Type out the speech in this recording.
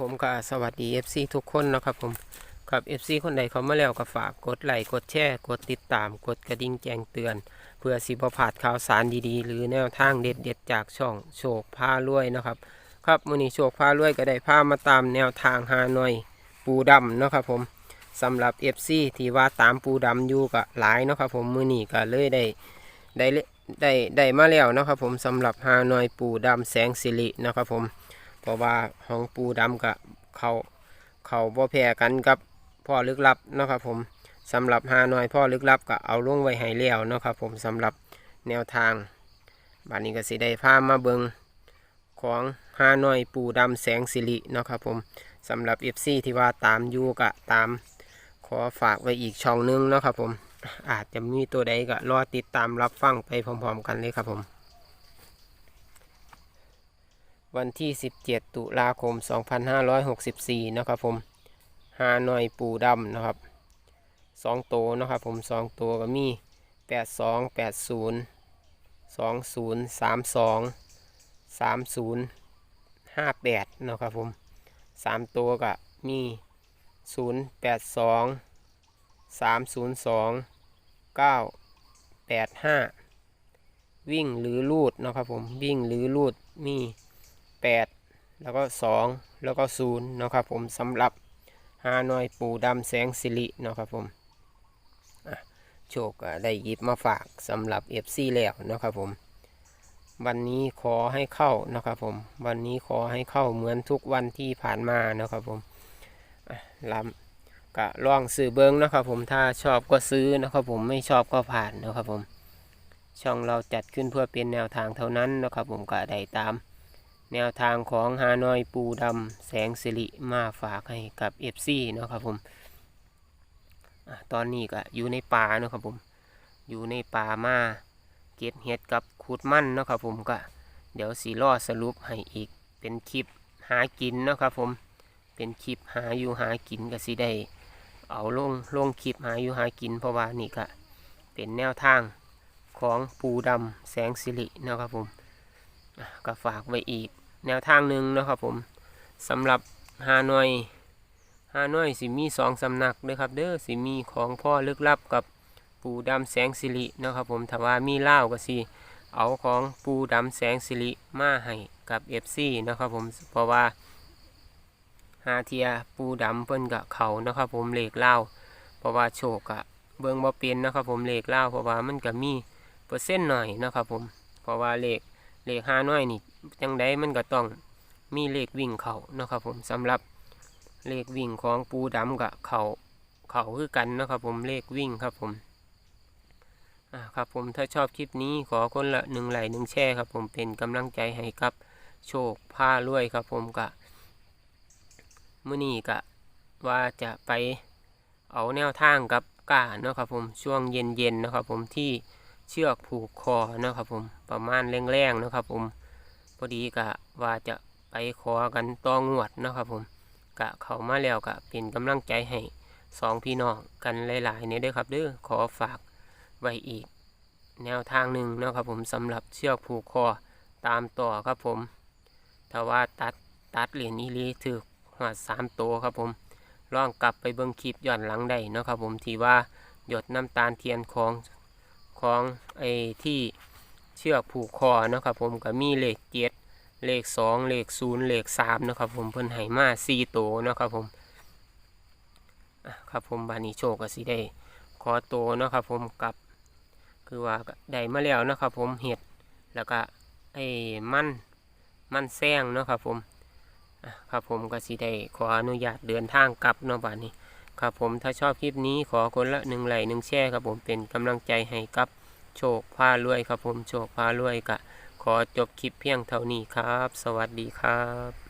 ผมก็สวัสดี FC ทุกคนนะครับผมครับ FC คนใดเขามาแล้วก็ฝากกดไลค์กดแชร์กดติดตามกดกระดิ่งแจ้งเตือน เพื่อสิบพลาดข่าวสารดีๆ หรือแนวทางเด็ดๆ จากช่องโชคพารวยนะครับ ครับมือนี้โชคพารวยก็ได้พามาตามแนวทางหานอยปูดำนะครับผมสำหรับ FC ที่ว่าตามปูดำอยู่ก็หลายนะครับผมมือนี้ก็เลยได้ได้ได้ได้มาแล้วนะครับผมสำหรับหานอยปูดำแสงสิรินะครับผม เพราะว่าของปูดำกับเขาเขาบ่แพ้กันกับพ่อลึกลับนะครับผมสำหรับหาหน่อยพ่อลึกลับก็เอาลงไว้ให้แล้วนะครับผมสำหรับแนวทางบัดนี้ก็สิได้พามาเบิงของหาหน่อยปูดำแสงสิรินะครับผมสำหรับ FC ที่ว่าตามยูกะตามขอฝากไว้อีกช่องนึงนะครับผมอาจจะมีตัวใดก็รอติดตามรับฟังไปพร้อมๆกันเลยครับผม วันที่ 17 ตุลาคม 2564 นะครับผมหาหน่อยปูดำนะครับสองตัวนะครับผมสองตัวก็มี 82 80 20 32 30 58นะครับผมสามตัวก็มี 082 302 985 วิ่งหรือลูดนะครับผมวิ่งหรือลูดมี แปดแล้วก็สองแล้วก็ศูนย์เนาะครับผมสำหรับฮานอยปูดำแสงสิริเนาะครับผมโชคได้หยิบมาฝากสำหรับเอฟซีแล้วเนาะครับผม วันนี้ขอให้เข้านะครับผม วันนี้ขอให้เข้าเหมือนทุกวันที่ผ่านมานะครับผมลำก็ลองซื้อเบิ้งเนาะครับผมถ้าชอบก็ซื้อนะครับผมไม่ชอบก็ผ่านเนาะครับผม ช่องเราจัดขึ้นเพื่อเป็นแนวทางเท่านั้นนะครับผมก็ได้ตาม แนวทางของฮานอยปูดำแสงสิริมาฝากให้กับ FC เนาะครับผมอตอนนี้ก็อยู่ในป่าเนาะครับผม อยู่ในป่ามาเก็บเห็ดกับขุดมันเนาะครับผมก็เดี๋ยวสีล่อสรุปให้อีกเป็นคลิปหากินเนาะครับผม เป็นคลิปหาอยู่หากินก็สิได้ เอาลงลงคลิปหาอยู่หากินเพราะว่านี่ก็เป็นแนวทางของปูดำแสงสิริเนาะครับผมก็ฝากไว้อีก แนวทางหนึ่งนะครับผมสำหรับฮานอยฮานอยสิมีสองสำนักเด้อครับเด้อสิมีของพ่อลึกลับกับปูดำแสงสิรินะครับผมถ้าว่ามีเล่าก็สิเอาของปูดำแสงสิริมาให้กับ FC เนะครับผมเพราะว่าฮาเทียปูดำเพิ่นกับเขานะครับผมเหลขเล่าเพราะว่าโชคอะเบิ่งบ่เป็นนะครับผมเหลขเล่าเพราะว่ามันก็มีเปอร์เซ็นต์หน่อยนะครับผมเพราะว่าเหลข เลขฮาน้อยนี่จังไดมันก็ต้องมีเลขวิ่งเขาเนาะครับผมสำหรับเลขวิ่งของปูดำกับเขาเขาคือกันนะครับผมเลขวิ่งครับผมอ่าครับผมถ้าชอบคลิปนี้ขอคนละหนึ่งไหลหนึ่งแช่ครับผมเป็นกำลังใจให้กับโชคผ้ารวยครับผมกะมื่อนี้กะว่าจะไปเอาแนวทางกับกาเนาะครับผมช่วงเย็นๆนะครับผมที่ เชือกผูกคอเนาะครับผมประมาณแรงๆเนาะครับผมพอดีกะว่าจะไปขอกันต้องวดเนาะครับผมกะเขามาแล้วกะเป็นกำลังใจให้สองพี่น้องกันหลายๆเนี่ยด้อครับเด้อขอฝากไว้อีก แนวทางหนึ่งเนาะครับผมสำหรับเชือกผูกคอตามต่อครับผมถ้าว่าตัดตัดเหรียญอีลีถือหัวสามตัวครับผมลองกลับไปเบิ่งคลิปย้อนหลังได้เนาะครับผมที่ว่าหยดน้ำตาลเทียนของ ของไอ้ที่เชือกผูกคอนะครับผมก็มีเลขเจ็ดเลขสองเลขศูนย์เลขสามนะครับผมเพิ่นให้มาสี่โตวนะครับผมอะครับผมบานิโชคก็สิได้ขอโตวนะครับผมกับ คือว่าได้มาแล้วนะครับผมเห็ดแล้วก็ไอ้มันมันแซงนะครับผมอะครับผมก็สิได้ขออนุญาตเดินทางกลับเนาะบานี้ ครับผมถ้าชอบคลิปนี้ขอคนละหนึ่งไลค์หนึ่งแชร์ครับผมเป็นกำลังใจให้กับโชคพารวยครับผมโชคพารวยกะ ขอจบคลิปเพียงเท่านี้ครับ สวัสดีครับ